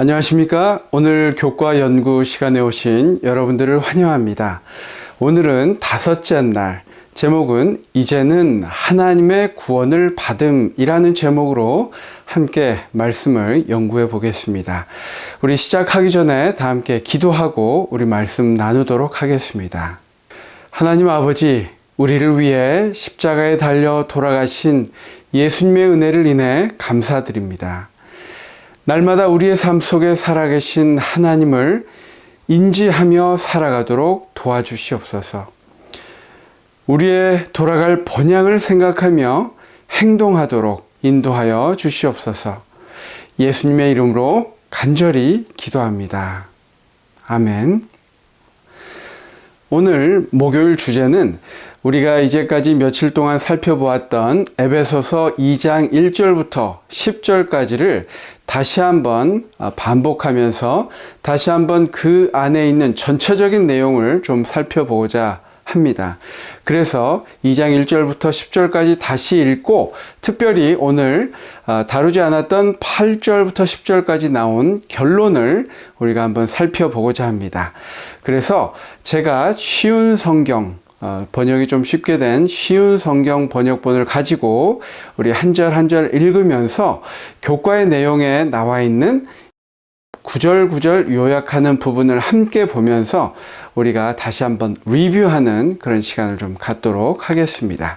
안녕하십니까. 오늘 교과 연구 시간에 오신 여러분들을 환영합니다. 오늘은 다섯째 날, 제목은 이제는 하나님의 구원을 받음이라는 제목으로 함께 말씀을 연구해 보겠습니다. 우리 시작하기 전에 다 함께 기도하고 우리 말씀 나누도록 하겠습니다. 하나님 아버지, 우리를 위해 십자가에 달려 돌아가신 예수님의 은혜를 인해 감사드립니다. 날마다 우리의 삶 속에 살아계신 하나님을 인지하며 살아가도록 도와주시옵소서. 우리의 돌아갈 번향을 생각하며 행동하도록 인도하여 주시옵소서. 예수님의 이름으로 간절히 기도합니다. 아멘. 오늘 목요일 주제는 우리가 이제까지 며칠 동안 살펴보았던 에베소서 2장 1절부터 10절까지를 다시 한번 반복하면서 다시 한번 그 안에 있는 전체적인 내용을 좀 살펴보고자 합니다. 그래서 2장 1절부터 10절까지 다시 읽고 특별히 오늘 다루지 않았던 8절부터 10절까지 나온 결론을 우리가 한번 살펴보고자 합니다. 그래서 제가 쉬운 성경 번역이 좀 쉽게 된 쉬운 성경 번역본을 가지고 우리 한 절 한 절 읽으면서 교과의 내용에 나와 있는 구절구절 요약하는 부분을 함께 보면서 우리가 다시 한번 리뷰하는 그런 시간을 좀 갖도록 하겠습니다.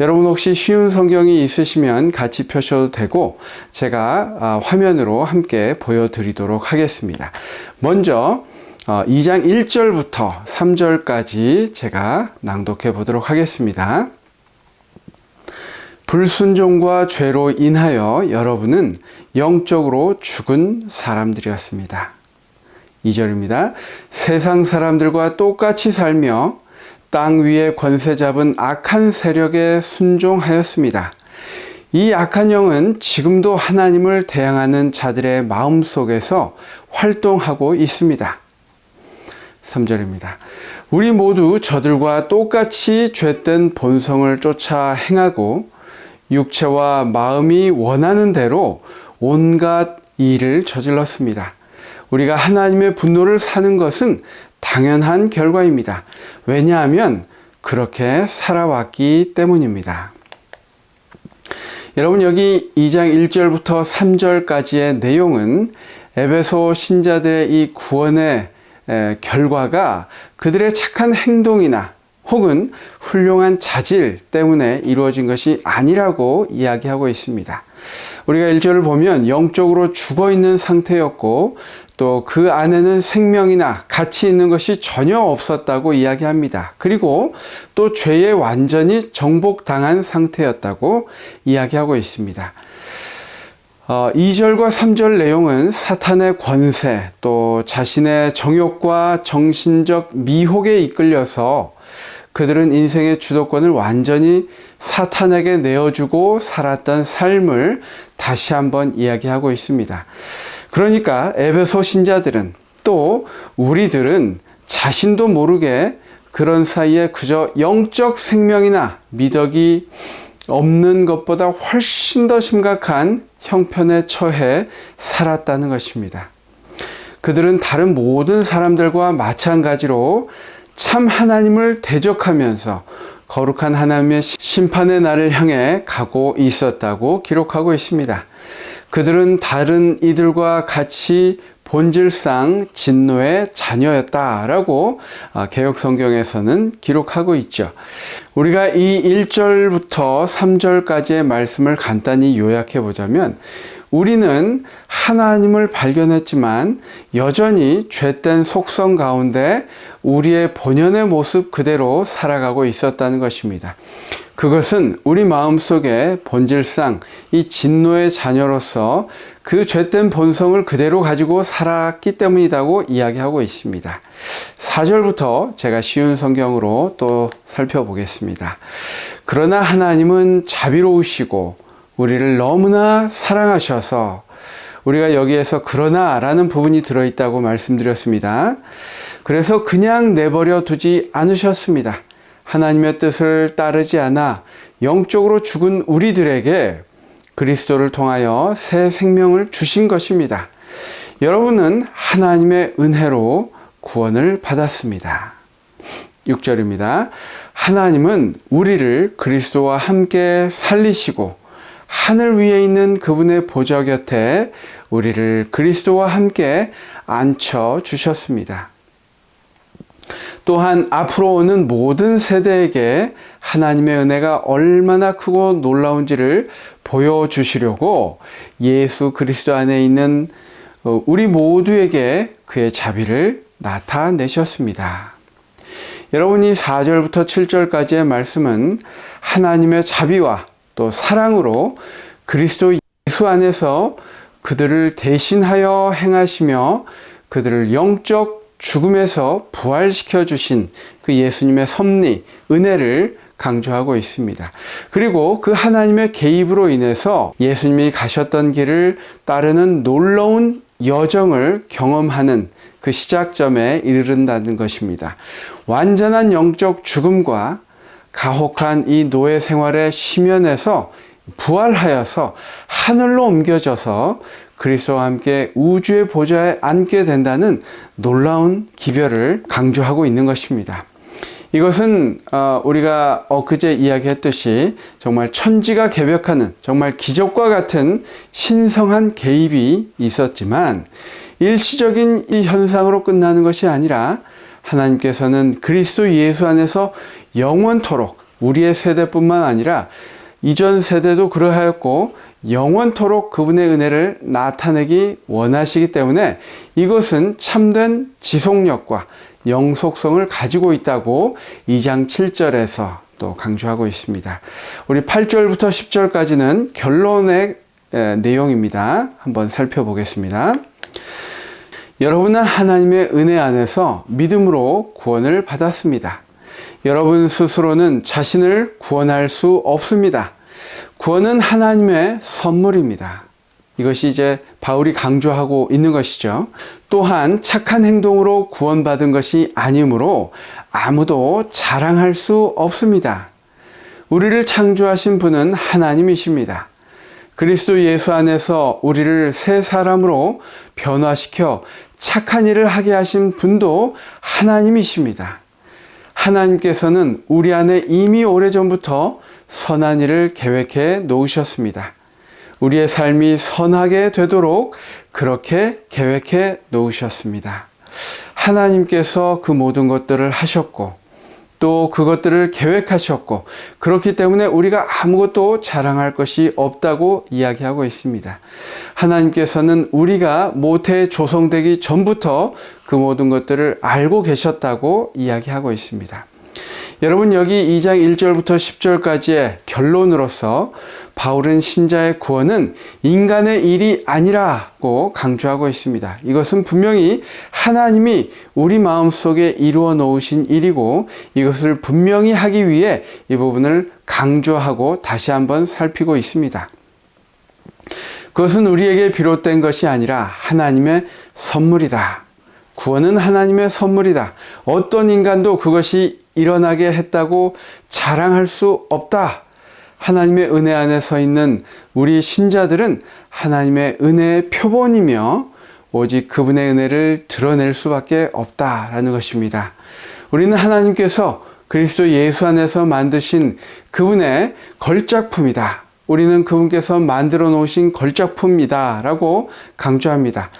여러분 혹시 쉬운 성경이 있으시면 같이 펴셔도 되고 제가 화면으로 함께 보여드리도록 하겠습니다. 먼저 2장 1절부터 3절까지 제가 낭독해 보도록 하겠습니다. 불순종과 죄로 인하여 여러분은 영적으로 죽은 사람들이었습니다. 2절입니다. 세상 사람들과 똑같이 살며 땅 위에 권세 잡은 악한 세력에 순종하였습니다. 이 악한 영은 지금도 하나님을 대항하는 자들의 마음 속에서 활동하고 있습니다. 3절입니다. 우리 모두 저들과 똑같이 죄된 본성을 쫓아 행하고 육체와 마음이 원하는 대로 온갖 일을 저질렀습니다. 우리가 하나님의 분노를 사는 것은 당연한 결과입니다. 왜냐하면 그렇게 살아왔기 때문입니다. 여러분 여기 2장 1절부터 3절까지의 내용은 에베소 신자들의 이 구원의 결과가 그들의 착한 행동이나 혹은 훌륭한 자질 때문에 이루어진 것이 아니라고 이야기하고 있습니다. 우리가 1절을 보면 영적으로 죽어 있는 상태였고 또 그 안에는 생명이나 가치 있는 것이 전혀 없었다고 이야기합니다. 그리고 또 죄에 완전히 정복당한 상태였다고 이야기하고 있습니다. 어, 2절과 3절 내용은 사탄의 권세, 또 자신의 정욕과 정신적 미혹에 이끌려서 그들은 인생의 주도권을 완전히 사탄에게 내어주고 살았던 삶을 다시 한번 이야기하고 있습니다. 그러니까 에베소 신자들은 또 우리들은 자신도 모르게 그런 사이에 그저 영적 생명이나 미덕이 없는 것보다 훨씬 더 심각한 형편에 처해 살았다는 것입니다. 그들은 다른 모든 사람들과 마찬가지로 참 하나님을 대적하면서 거룩한 하나님의 심판의 날을 향해 가고 있었다고 기록하고 있습니다. 그들은 다른 이들과 같이 본질상 진노의 자녀였다라고 개혁 성경에서는 기록하고 있죠. 우리가 이 1절부터 3절까지의 말씀을 간단히 요약해 보자면 우리는 하나님을 발견했지만 여전히 죄된 속성 가운데 우리의 본연의 모습 그대로 살아가고 있었다는 것입니다. 그것은 우리 마음 속에 본질상 이 진노의 자녀로서 그 죄된 본성을 그대로 가지고 살았기 때문이라고 이야기하고 있습니다. 4절부터 제가 쉬운 성경으로 또 살펴보겠습니다. 그러나 하나님은 자비로우시고 우리를 너무나 사랑하셔서 우리가 여기에서 그러나 라는 부분이 들어있다고 말씀드렸습니다. 그래서 그냥 내버려 두지 않으셨습니다. 하나님의 뜻을 따르지 않아 영적으로 죽은 우리들에게 그리스도를 통하여 새 생명을 주신 것입니다. 여러분은 하나님의 은혜로 구원을 받았습니다. 6절입니다. 하나님은 우리를 그리스도와 함께 살리시고 하늘 위에 있는 그분의 보좌 곁에 우리를 그리스도와 함께 앉혀 주셨습니다. 또한 앞으로 오는 모든 세대에게 하나님의 은혜가 얼마나 크고 놀라운지를 보여주시려고 예수 그리스도 안에 있는 어, 우리 모두에게 그의 자비를 나타내셨습니다. 여러분이 4절부터 7절까지의 말씀은 하나님의 자비와 또 사랑으로 그리스도 예수 안에서 그들을 대신하여 행하시며 그들을 영적 죽음에서 부활시켜 주신 그 예수님의 섭리, 은혜를 강조하고 있습니다. 그리고 그 하나님의 개입으로 인해서 예수님이 가셨던 길을 따르는 놀라운 여정을 경험하는 그 시작점에 이르른다는 것입니다. 완전한 영적 죽음과 가혹한 이 노예 생활의 심연에서 부활하여서 하늘로 옮겨져서 그리스도와 함께 우주의 보좌에 앉게 된다는 놀라운 기별을 강조하고 있는 것입니다. 이것은 어, 우리가 엊그제 이야기했듯이 정말 천지가 개벽하는 정말 기적과 같은 신성한 개입이 있었지만 일시적인 이 현상으로 끝나는 것이 아니라 하나님께서는 그리스도 예수 안에서 영원토록 우리의 세대뿐만 아니라 이전 세대도 그러하였고 영원토록 그분의 은혜를 나타내기 원하시기 때문에 이것은 참된 지속력과 영속성을 가지고 있다고 2장 7절에서 또 강조하고 있습니다. 우리 8절부터 10절까지는 결론의 내용입니다. 한번 살펴보겠습니다. 여러분은 하나님의 은혜 안에서 믿음으로 구원을 받았습니다. 여러분 스스로는 자신을 구원할 수 없습니다. 구원은 하나님의 선물입니다. 이것이 이제 바울이 강조하고 있는 것이죠. 또한 착한 행동으로 구원받은 것이 아니므로 아무도 자랑할 수 없습니다. 우리를 창조하신 분은 하나님이십니다. 그리스도 예수 안에서 우리를 새 사람으로 변화시켜 착한 일을 하게 하신 분도 하나님이십니다. 하나님께서는 우리 안에 이미 오래전부터 선한 일을 계획해 놓으셨습니다. 우리의 삶이 선하게 되도록 그렇게 계획해 놓으셨습니다. 하나님께서 그 모든 것들을 하셨고 또 그것들을 계획하셨고 그렇기 때문에 우리가 아무것도 자랑할 것이 없다고 이야기하고 있습니다. 하나님께서는 우리가 모태 조성되기 전부터 그 모든 것들을 알고 계셨다고 이야기하고 있습니다. 여러분 여기 2장 1절부터 10절까지의 결론으로서 바울은 신자의 구원은 인간의 일이 아니라고 강조하고 있습니다. 이것은 분명히 하나님이 우리 마음속에 이루어 놓으신 일이고 이것을 분명히 하기 위해 이 부분을 강조하고 다시 한번 살피고 있습니다. 그것은 우리에게 비롯된 것이 아니라 하나님의 선물이다. 구원은 하나님의 선물이다. 어떤 인간도 그것이 일어나게 했다고 자랑할 수 없다. 하나님의 은혜 안에 서 있는 우리 신자들은 하나님의 은혜의 표본이며 오직 그분의 은혜를 드러낼 수밖에 없다라는 것입니다. 우리는 하나님께서 그리스도 예수 안에서 만드신 그분의 걸작품이다. 우리는 그분께서 만들어 놓으신 걸작품이다. 라고 강조합니다.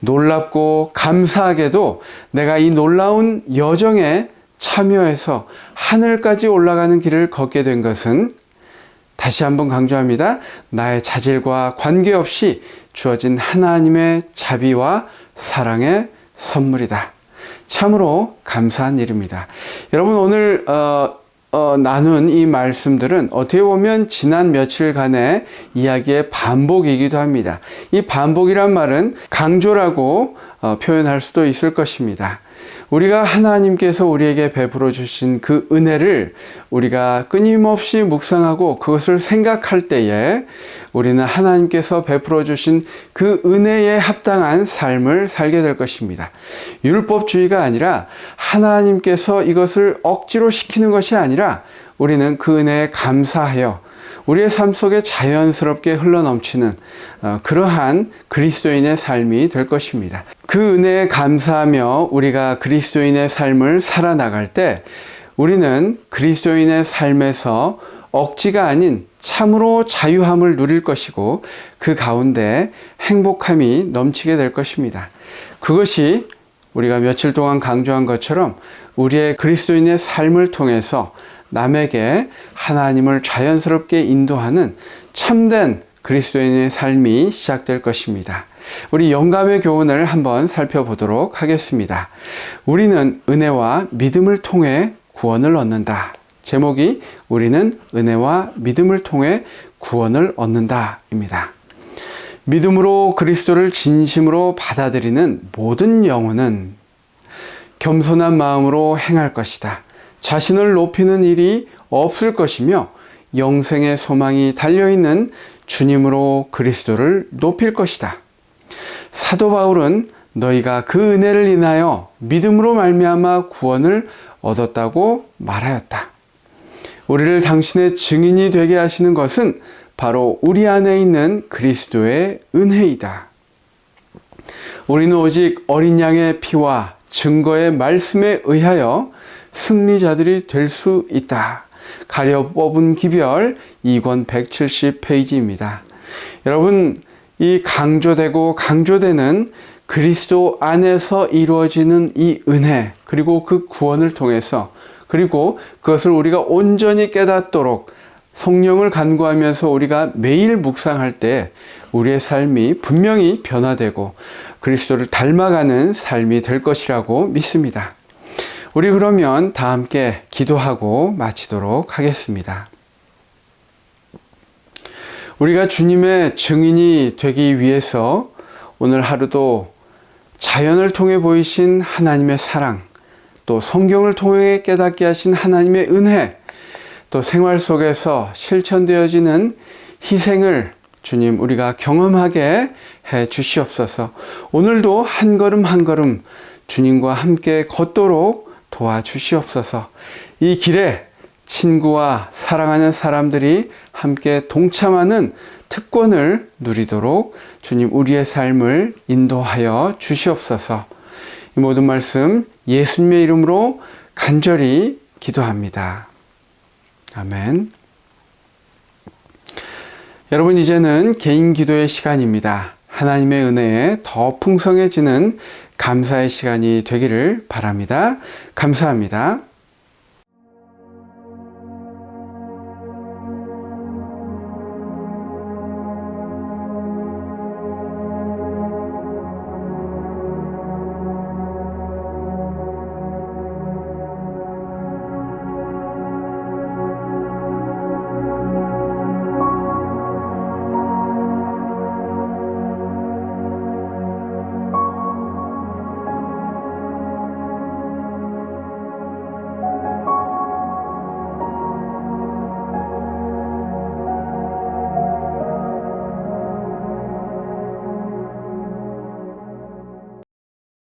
놀랍고 감사하게도 내가 이 놀라운 여정에 참여해서 하늘까지 올라가는 길을 걷게 된 것은 다시 한번 강조합니다. 나의 자질과 관계없이 주어진 하나님의 자비와 사랑의 선물이다. 참으로 감사한 일입니다. 여러분 오늘 어, 어, 나눈 이 말씀들은 어떻게 보면 지난 며칠간의 이야기의 반복이기도 합니다. 이 반복이란 말은 강조라고 어, 표현할 수도 있을 것입니다. 우리가 하나님께서 우리에게 베풀어 주신 그 은혜를 우리가 끊임없이 묵상하고 그것을 생각할 때에 우리는 하나님께서 베풀어 주신 그 은혜에 합당한 삶을 살게 될 것입니다. 율법주의가 아니라 하나님께서 이것을 억지로 시키는 것이 아니라 우리는 그 은혜에 감사하여 우리의 삶 속에 자연스럽게 흘러넘치는 어, 그러한 그리스도인의 삶이 될 것입니다. 그 은혜에 감사하며 우리가 그리스도인의 삶을 살아나갈 때 우리는 그리스도인의 삶에서 억지가 아닌 참으로 자유함을 누릴 것이고 그 가운데 행복함이 넘치게 될 것입니다. 그것이 우리가 며칠 동안 강조한 것처럼 우리의 그리스도인의 삶을 통해서 남에게 하나님을 자연스럽게 인도하는 참된 그리스도인의 삶이 시작될 것입니다. 우리 영감의 교훈을 한번 살펴보도록 하겠습니다. 우리는 은혜와 믿음을 통해 구원을 얻는다. 제목이 우리는 은혜와 믿음을 통해 구원을 얻는다입니다. 믿음으로 그리스도를 진심으로 받아들이는 모든 영혼은 겸손한 마음으로 행할 것이다. 자신을 높이는 일이 없을 것이며 영생의 소망이 달려있는 주님으로 그리스도를 높일 것이다. 사도 바울은 너희가 그 은혜를 인하여 믿음으로 말미암아 구원을 얻었다고 말하였다. 우리를 당신의 증인이 되게 하시는 것은 바로 우리 안에 있는 그리스도의 은혜이다. 우리는 오직 어린 양의 피와 증거의 말씀에 의하여 승리자들이 될 수 있다. 가려 뽑은 기별 2권 170페이지입니다. 여러분, 이 강조되고 강조되는 그리스도 안에서 이루어지는 이 은혜, 그리고 그 구원을 통해서, 그리고 그것을 우리가 온전히 깨닫도록 성령을 간구하면서 우리가 매일 묵상할 때 우리의 삶이 분명히 변화되고 그리스도를 닮아가는 삶이 될 것이라고 믿습니다. 우리 그러면 다 함께 기도하고 마치도록 하겠습니다. 우리가 주님의 증인이 되기 위해서 오늘 하루도 자연을 통해 보이신 하나님의 사랑, 또 성경을 통해 깨닫게 하신 하나님의 은혜, 또 생활 속에서 실천되어지는 희생을 주님 우리가 경험하게 해 주시옵소서. 오늘도 한 걸음 한 걸음 주님과 함께 걷도록 도와 주시옵소서. 이 길에 친구와 사랑하는 사람들이 함께 동참하는 특권을 누리도록 주님 우리의 삶을 인도하여 주시옵소서. 이 모든 말씀 예수님의 이름으로 간절히 기도합니다. 아멘. 여러분, 이제는 개인 기도의 시간입니다. 하나님의 은혜에 더 풍성해지는 감사의 시간이 되기를 바랍니다. 감사합니다.